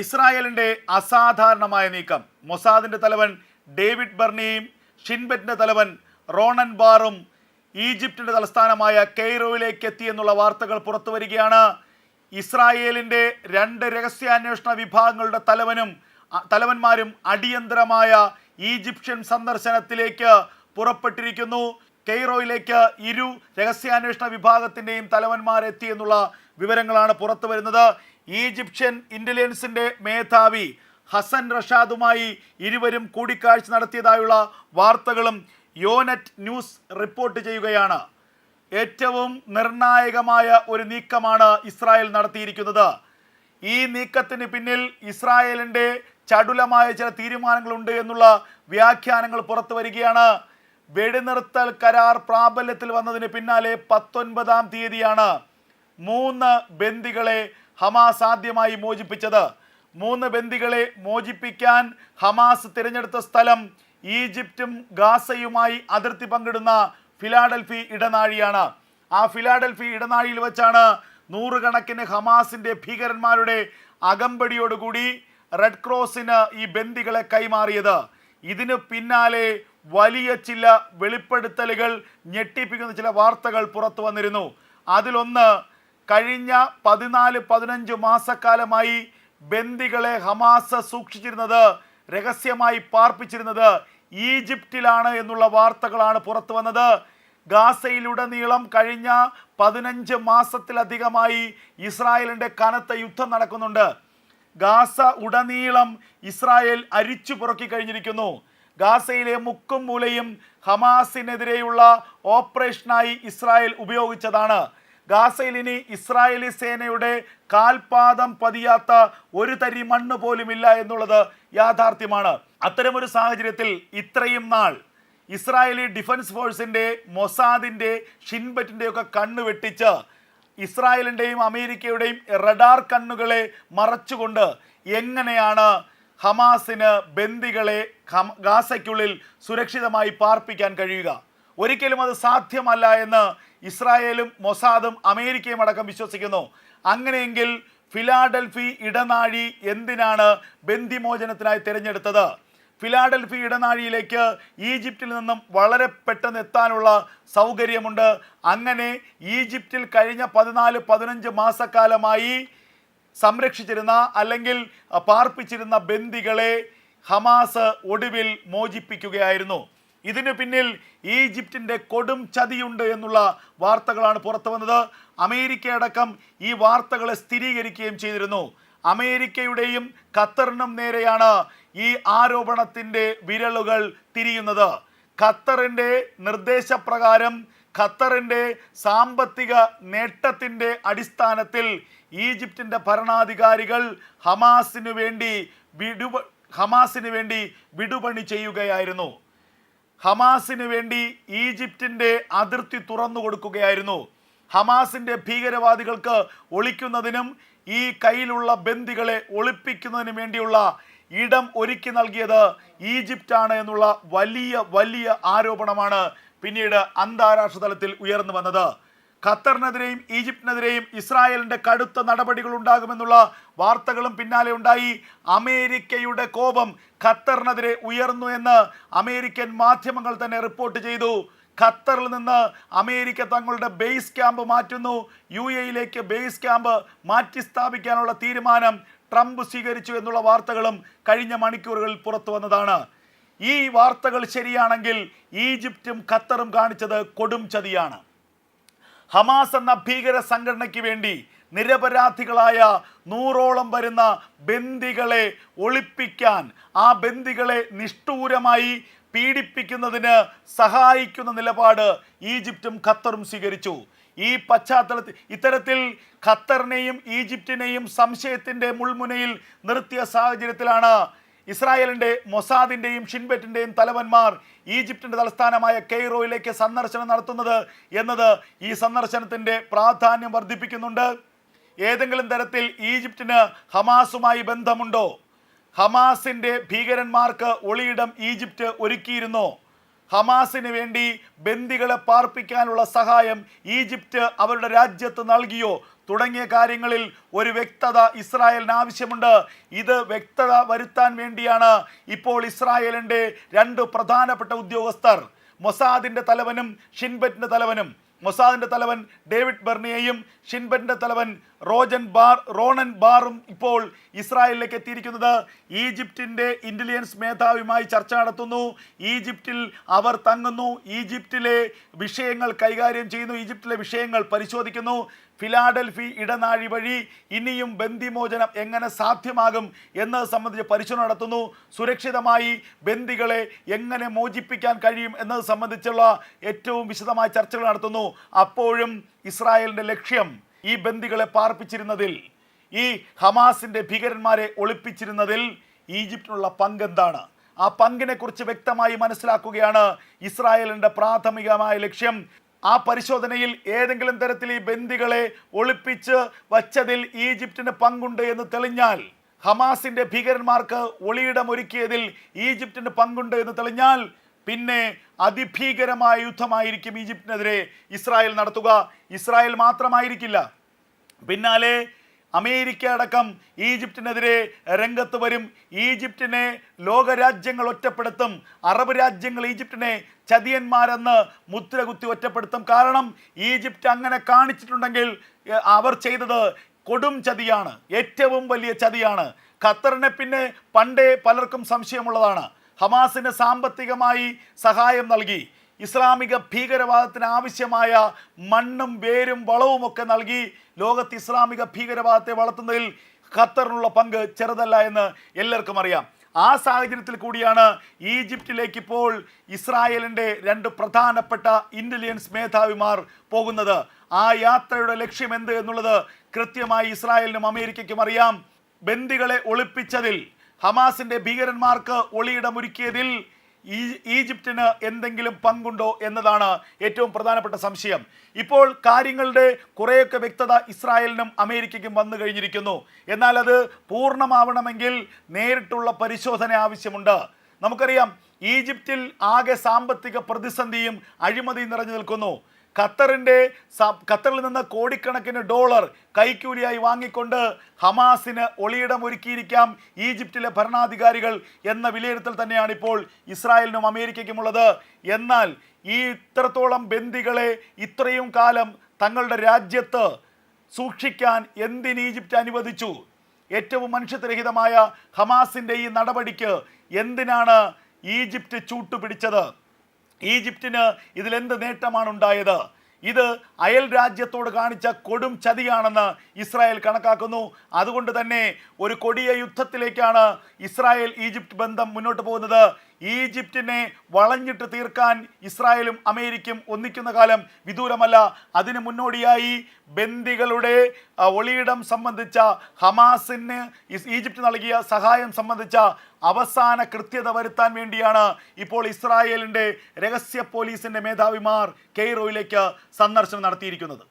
ഇസ്രായേലിന്റെ അസാധാരണമായ നീക്കം. മൊസാദിന്റെ തലവൻ ഡേവിഡ് ബർണിയും ഷിൻബറ്റിന്റെ തലവൻ റോണൻ ബാറും ഈജിപ്തിന്റെ തലസ്ഥാനമായ കെയ്റോയിലേക്ക് എത്തിയെന്നുള്ള വാർത്തകൾ പുറത്തു വരികയാണ്. ഇസ്രായേലിന്റെ രണ്ട് രഹസ്യാന്വേഷണ വിഭാഗങ്ങളുടെ തലവനും തലവന്മാരും അടിയന്തരമായ ഈജിപ്ഷ്യൻ സന്ദർശനത്തിലേക്ക് പുറപ്പെട്ടിരിക്കുന്നു. കെയ്റോയിലേക്ക് ഇരു രഹസ്യാന്വേഷണ വിഭാഗത്തിന്റെയും തലവന്മാർ എത്തി എന്നുള്ള വിവരങ്ങളാണ് പുറത്തു വരുന്നത്. ഈജിപ്ഷ്യൻ ഇന്റലിജൻസിന്റെ മേധാവി ഹസൻ റഷാദുമായി ഇരുവരും കൂടിക്കാഴ്ച നടത്തിയതായുള്ള വാർത്തകളും യോനെറ്റ് ന്യൂസ് റിപ്പോർട്ട് ചെയ്യുകയാണ്. ഏറ്റവും നിർണായകമായ ഒരു നീക്കമാണ് ഇസ്രായേൽ നടത്തിയിരിക്കുന്നത്. ഈ നീക്കത്തിന് പിന്നിൽ ഇസ്രായേലിന്റെ ചടുലമായ ചില തീരുമാനങ്ങളുണ്ട് എന്നുള്ള വ്യാഖ്യാനങ്ങൾ പുറത്തു വരികയാണ്. വെടിനിർത്തൽ കരാർ പ്രാബല്യത്തിൽ വന്നതിന് പിന്നാലെ പത്തൊൻപതാം തീയതിയാണ് മൂന്ന് ബന്ദികളെ ഹമാസ് ആദ്യമായി മോചിപ്പിച്ചത്. മൂന്ന് ബന്ദികളെ മോചിപ്പിക്കാൻ ഹമാസ് തിരഞ്ഞെടുത്ത സ്ഥലം ഈജിപ്തും ഗാസയുമായി അതിർത്തി പങ്കിടുന്ന ഫിലാഡൽഫി ഇടനാഴിയാണ്. ആ ഫിലാഡൽഫി ഇടനാഴിയിൽ വെച്ചാണ് നൂറുകണക്കിന് ഹമാസിന്റെ ഭീകരന്മാരുടെ അകമ്പടിയോടുകൂടി റെഡ് ക്രോസിന് ഈ ബന്ദികളെ കൈമാറിയത്. ഇതിന് പിന്നാലെ വലിയ ചില വെളിപ്പെടുത്തലുകൾ ഞെട്ടിപ്പിക്കുന്ന ചില വാർത്തകൾ പുറത്തു വന്നിരുന്നു. അതിലൊന്ന് കഴിഞ്ഞ പതിനാല് പതിനഞ്ച് മാസക്കാലമായി ബന്ദികളെ ഹമാസ് സൂക്ഷിച്ചിരുന്നത് രഹസ്യമായി പാർപ്പിച്ചിരുന്നത് ഈജിപ്തിലാണ് എന്നുള്ള വാർത്തകളാണ് പുറത്തു വന്നത്. ഗാസയിലുടനീളം കഴിഞ്ഞ പതിനഞ്ച് മാസത്തിലധികമായി ഇസ്രായേലിന്റെ കനത്ത യുദ്ധം നടക്കുന്നുണ്ട്. ഗാസ ഉടനീളം ഇസ്രായേൽ അരിച്ചു പുറക്കി കഴിഞ്ഞിരിക്കുന്നു. ഗാസയിലെ മുക്കും മൂലയും ഹമാസിനെതിരെയുള്ള ഓപ്പറേഷനായി ഇസ്രായേൽ ഉപയോഗിച്ചതാണ്. ഗാസയിൽ ഇനി ഇസ്രായേലി സേനയുടെ കാൽപാദം പതിയാത്ത ഒരു തരി മണ്ണ് പോലുമില്ല എന്നുള്ളത് യാഥാർത്ഥ്യമാണ്. അത്തരമൊരു സാഹചര്യത്തിൽ ഇത്രയും നാൾ ഇസ്രായേലി ഡിഫൻസ് ഫോഴ്സിന്റെ മൊസാദിന്റെ ഷിൻബറ്റിന്റെ ഒക്കെ കണ്ണ് വെട്ടിച്ച് ഇസ്രായേലിന്റെയും അമേരിക്കയുടെയും റഡാർ കണ്ണുകളെ മറച്ചുകൊണ്ട് എങ്ങനെയാണ് ഹമാസിന് ബന്ദികളെ ഗാസയ്ക്കുള്ളിൽ സുരക്ഷിതമായി പാർപ്പിക്കാൻ കഴിയുക? ഒരിക്കലും അത് സാധ്യമല്ല എന്ന് ഇസ്രായേലും മൊസാദും അമേരിക്കയും അടക്കം വിശ്വസിക്കുന്നു. അങ്ങനെയെങ്കിൽ ഫിലാഡൽഫി ഇടനാഴി എന്തിനാണ് ബന്ദിമോചനത്തിനായി തിരഞ്ഞെടുത്തത്? ഫിലാഡൽഫി ഇടനാഴിയിലേക്ക് ഈജിപ്തിൽ നിന്നും വളരെ പെട്ടെന്ന് എത്താനുള്ള സൗകര്യമുണ്ട്. അങ്ങനെ ഈജിപ്തിൽ കഴിഞ്ഞ പതിനാല് പതിനഞ്ച് മാസക്കാലമായി സംരക്ഷിച്ചിരുന്ന അല്ലെങ്കിൽ പാർപ്പിച്ചിരുന്ന ബന്ദികളെ ഹമാസ് ഒടുവിൽ മോചിപ്പിക്കുകയായിരുന്നു. ഇതിനു പിന്നിൽ ഈജിപ്തിന്റെ കൊടും ചതിയുണ്ട് എന്നുള്ള വാർത്തകളാണ് പുറത്തു വന്നത്. അമേരിക്കയടക്കം ഈ വാർത്തകളെ സ്ഥിരീകരിക്കുകയും ചെയ്തിരുന്നു. അമേരിക്കയുടെയും ഖത്തറിനും നേരെയാണ് ഈ ആരോപണത്തിന്റെ വിരലുകൾ തിരിയുന്നത്. ഖത്തറിന്റെ നിർദ്ദേശപ്രകാരം ഖത്തറിന്റെ സാമ്പത്തിക നേട്ടത്തിന്റെ അടിസ്ഥാനത്തിൽ ഈജിപ്തിന്റെ ഭരണാധികാരികൾ ഹമാസിനു വേണ്ടി വിടുപ ഹമാസിനു വേണ്ടി വിടുപണി ചെയ്യുകയായിരുന്നു. ഹമാസിന് വേണ്ടി ഈജിപ്തിന്റെ അതിർത്തി തുറന്നു കൊടുക്കുകയായിരുന്നു. ഹമാസിന്റെ ഭീകരവാദികൾക്ക് ഒളിക്കുന്നതിനും ഈ കയ്യിലുള്ള ബന്ദികളെ ഒളിപ്പിക്കുന്നതിനും വേണ്ടിയുള്ള ഇടം ഒരുക്കി നൽകിയത് ഈജിപ്റ്റാണ് എന്നുള്ള വലിയ വലിയ ആരോപണമാണ് പിന്നീട് അന്താരാഷ്ട്ര തലത്തിൽ ഉയർന്നു വന്നത്. ഖത്തറിനെതിരെയും ഈജിപ്തിനെതിരെയും ഇസ്രായേലിന്റെ കടുത്ത നടപടികൾ ഉണ്ടാകുമെന്നുള്ള വാർത്തകളും പിന്നാലെ ഉണ്ടായി. അമേരിക്കയുടെ കോപം ഖത്തറിനെതിരെ ഉയർന്നു എന്ന് അമേരിക്കൻ മാധ്യമങ്ങൾ തന്നെ റിപ്പോർട്ട് ചെയ്തു. ഖത്തറിൽ നിന്ന് അമേരിക്ക തങ്ങളുടെ ബേസ് ക്യാമ്പ് മാറ്റുന്നു. യു എയിലേക്ക് ബേസ് ക്യാമ്പ് മാറ്റി സ്ഥാപിക്കാനുള്ള തീരുമാനം ട്രംപ് സ്വീകരിച്ചു എന്നുള്ള വാർത്തകളും കഴിഞ്ഞ മണിക്കൂറുകളിൽ പുറത്തു വന്നതാണ്. ഈ വാർത്തകൾ ശരിയാണെങ്കിൽ ഈജിപ്തും ഖത്തറും കാണിച്ചത് കൊടും ചതിയാണ്. ഹമാസ് എന്ന ഭീകര സംഘടനയ്ക്ക് വേണ്ടി നിരപരാധികളായ നൂറോളം വരുന്ന ബന്ദികളെ ഒളിപ്പിക്കാൻ ആ ബന്ദികളെ നിഷ്ഠൂരമായി പീഡിപ്പിക്കുന്നതിന് സഹായിക്കുന്ന നിലപാട് ഈജിപ്തും ഖത്തറും സ്വീകരിച്ചു. ഈ പശ്ചാത്തലത്തിൽ ഇത്തരത്തിൽ ഖത്തറിനെയും ഈജിപ്തിനെയും സംശയത്തിന്റെ മുൾമുനയിൽ നിർത്തിയ സാഹചര്യത്തിലാണ് ഇസ്രായേലിന്റെ മൊസാദിന്റെയും ഷിൻബെറ്റിന്റെയും തലവന്മാർ ഈജിപ്തിന്റെ തലസ്ഥാനമായ കെയ്റോയിലേക്ക് സന്ദർശനം നടത്തുന്നത് എന്നത് ഈ സന്ദർശനത്തിന്റെ പ്രാധാന്യം വർദ്ധിപ്പിക്കുന്നുണ്ട്. ഏതെങ്കിലും തരത്തിൽ ഈജിപ്തിന് ഹമാസുമായി ബന്ധമുണ്ടോ? ഹമാസിന്റെ ഭീകരന്മാർക്ക് ഒളിയിടം ഈജിപ്റ്റ് ഒരുക്കിയിരുന്നോ. ഹമാസിന് വേണ്ടി ബന്ദികളെ പാർപ്പിക്കാനുള്ള സഹായം ഈജിപ്റ്റ് അവരുടെ രാജ്യത്ത് നൽകിയോ? തുടങ്ങിയ കാര്യങ്ങളിൽ ഒരു വ്യക്തത ഇസ്രായേലിന് ആവശ്യമുണ്ട്. ഇത് വ്യക്തത വരുത്താൻ വേണ്ടിയാണ് ഇപ്പോൾ ഇസ്രായേലിന്റെ രണ്ട് പ്രധാനപ്പെട്ട ഉദ്യോഗസ്ഥർ. മൊസാദിന്റെ തലവനും ഷിൻബറ്റിന്റെ തലവനും. മൊസാദിന്റെ തലവൻ ഡേവിഡ് ബെർണിയെയും ഷിൻബറ്റിന്റെ തലവൻ റോജൻ ബാർ റോണൻ ബാറും ഇപ്പോൾ ഇസ്രായേലിലേക്ക് എത്തിയിരിക്കുന്നത്. ഈജിപ്തിന്റെ ഇന്റലിജൻസ് മേധാവിയുമായി ചർച്ച നടത്തുന്നു. ഈജിപ്തിൽ അവർ തങ്ങുന്നു. ഈജിപ്തിലെ വിഷയങ്ങൾ കൈകാര്യം ചെയ്യുന്നു. ഈജിപ്തിലെ വിഷയങ്ങൾ പരിശോധിക്കുന്നു. ഫിലാഡൽഫി ഇടനാഴി വഴി ഇനിയും ബന്ദിമോചനം എങ്ങനെ സാധ്യമാകും എന്നത് സംബന്ധിച്ച് പരിശോധന നടത്തുന്നു. സുരക്ഷിതമായി ബന്ദികളെ എങ്ങനെ മോചിപ്പിക്കാൻ കഴിയും എന്നത് സംബന്ധിച്ചുള്ള ഏറ്റവും വിശദമായ ചർച്ചകൾ നടത്തുന്നു. അപ്പോഴും ഇസ്രായേലിന്റെ ലക്ഷ്യം ഈ ബന്ദികളെ പാർപ്പിച്ചിരുന്നതിൽ ഈ ഹമാസിന്റെ ഭീകരന്മാരെ ഒളിപ്പിച്ചിരുന്നതിൽ ഈജിപ്തിനുള്ള പങ്കെന്താണ്? ആ പങ്കിനെ കുറിച്ച് വ്യക്തമായി മനസ്സിലാക്കുകയാണ് ഇസ്രായേലിന്റെ പ്രാഥമികമായ ലക്ഷ്യം. ആ പരിശോധനയിൽ ഏതെങ്കിലും തരത്തിൽ ഈ ബന്ദികളെ ഒളിപ്പിച്ച് വച്ചതിൽ ഈജിപ്തിന് പങ്കുണ്ട് എന്ന് തെളിഞ്ഞാൽ ഹമാസിന്റെ ഭീകരന്മാർക്ക് ഒളിയിടം ഒരുക്കിയതിൽ ഈജിപ്തിന് പങ്കുണ്ട് എന്ന് തെളിഞ്ഞാൽ പിന്നെ അതിഭീകരമായ യുദ്ധമായിരിക്കും ഈജിപ്തിനെതിരെ ഇസ്രായേൽ നടത്തുക. ഇസ്രായേൽ മാത്രമായിരിക്കില്ല. പിന്നാലെ അമേരിക്ക അടക്കം ഈജിപ്തിനെതിരെ രംഗത്ത് വരും. ഈജിപ്തിനെ ലോകരാജ്യങ്ങൾ ഒറ്റപ്പെടുത്തും. അറബ് രാജ്യങ്ങൾ ഈജിപ്തിനെ ചതിയന്മാരെന്ന് മുദ്രകുത്തി ഒറ്റപ്പെടുത്തും. കാരണം ഈജിപ്റ്റ് അങ്ങനെ കാണിച്ചിട്ടുണ്ടെങ്കിൽ അവർ ചെയ്തത് കൊടും ചതിയാണ്. ഏറ്റവും വലിയ ചതിയാണ്. ഖത്തറിനെ പിന്നെ പണ്ടേ പലർക്കും സംശയമുള്ളതാണ്. ഹമാസിന് സാമ്പത്തികമായി സഹായം നൽകി. ഇസ്ലാമിക ഭീകരവാദത്തിന് ആവശ്യമായ മണ്ണും വേരും വളവുമൊക്കെ നൽകി ലോകത്ത് ഇസ്ലാമിക ഭീകരവാദത്തെ വളർത്തുന്നതിൽ ഖത്തറിനുള്ള പങ്ക് ചെറുതല്ല എന്ന് എല്ലാവർക്കും അറിയാം. ആ സാഹചര്യത്തിൽ കൂടിയാണ് ഈജിപ്തിലേക്ക് ഇപ്പോൾ ഇസ്രായേലിന്റെ രണ്ട് പ്രധാനപ്പെട്ട ഇന്റലിജൻസ് മേധാവിമാർ പോകുന്നത്. ആ യാത്രയുടെ ലക്ഷ്യം എന്ത് എന്നുള്ളത് കൃത്യമായി ഇസ്രായേലിനും അമേരിക്കയ്ക്കും അറിയാം. ബന്ദികളെ ഒളിപ്പിച്ചതിൽ ഹമാസിന്റെ ഭീകരന്മാർക്ക് ഒളിയിടമൊരുക്കിയതിൽ ഈജിപ്തിന് എന്തെങ്കിലും പങ്കുണ്ടോ എന്നതാണ് ഏറ്റവും പ്രധാനപ്പെട്ട സംശയം. ഇപ്പോൾ കാര്യങ്ങളുടെ കുറേയൊക്കെ വ്യക്തത ഇസ്രായേലിനും അമേരിക്കയ്ക്കും വന്നു കഴിഞ്ഞിരിക്കുന്നു. എന്നാൽ അത് പൂർണമാവണമെങ്കിൽ നേരിട്ടുള്ള പരിശോധന ആവശ്യമുണ്ട്. നമുക്കറിയാം ഈജിപ്തിൽ ആകെ സാമ്പത്തിക പ്രതിസന്ധിയും അഴിമതിയും നിറഞ്ഞു നിൽക്കുന്നു. ഖത്തറിന്റെ ഖത്തറിൽ നിന്ന് കോടിക്കണക്കിന് ഡോളർ കൈക്കൂലിയായി വാങ്ങിക്കൊണ്ട് ഹമാസിന് ഒളിയിടം ഒരുക്കിയിരിക്കാം ഈജിപ്തിലെ ഭരണാധികാരികൾ എന്ന വിലയിരുത്തൽ തന്നെയാണ് ഇപ്പോൾ ഇസ്രായേലിനും അമേരിക്കയ്ക്കുമുള്ളത്. എന്നാൽ ഈ ഇത്രത്തോളം ബന്ദികളെ ഇത്രയും കാലം തങ്ങളുടെ രാജ്യത്ത് സൂക്ഷിക്കാൻ എന്തിന് ഈജിപ്റ്റ് അനുവദിച്ചു? ഏറ്റവും മനുഷ്യത്വരഹിതമായ ഹമാസിന്റെ ഈ നടപടിക്ക് എന്തിനാണ് ഈജിപ്റ്റ് ചൂട്ടുപിടിച്ചത്? ഈജിപ്തിന് ഇതിലെന്ത് നേട്ടമാണ് ഉണ്ടായത് ഇത് അയൽ രാജ്യത്തോട് കാണിച്ച കൊടും ചതിയാണെന്ന് ഇസ്രായേൽ കണക്കാക്കുന്നു. അതുകൊണ്ട് തന്നെ ഒരു കൊടിയ യുദ്ധത്തിലേക്കാണ് ഇസ്രായേൽ ഈജിപ്ത് ബന്ധം മുന്നോട്ട് പോകുന്നത്. ഈജിപ്തിനെ വളഞ്ഞിട്ട് തീർക്കാൻ ഇസ്രായേലും അമേരിക്കയും ഒന്നിക്കുന്ന കാലം വിദൂരമല്ല. അതിനു മുന്നോടിയായി ബന്ദികളുടെ ഒളിയിടം സംബന്ധിച്ച ഹമാസിന് ഈജിപ്ത് നൽകിയ സഹായം സംബന്ധിച്ച അവസാന കൃത്യത വരുത്താൻ വേണ്ടിയാണ് ഇപ്പോൾ ഇസ്രായേലിന്റെ രഹസ്യ പോലീസിന്റെ മേധാവിമാർ കെയ്റോയിലേക്ക് സന്ദർശനം നടത്തിയിരിക്കുന്നത്.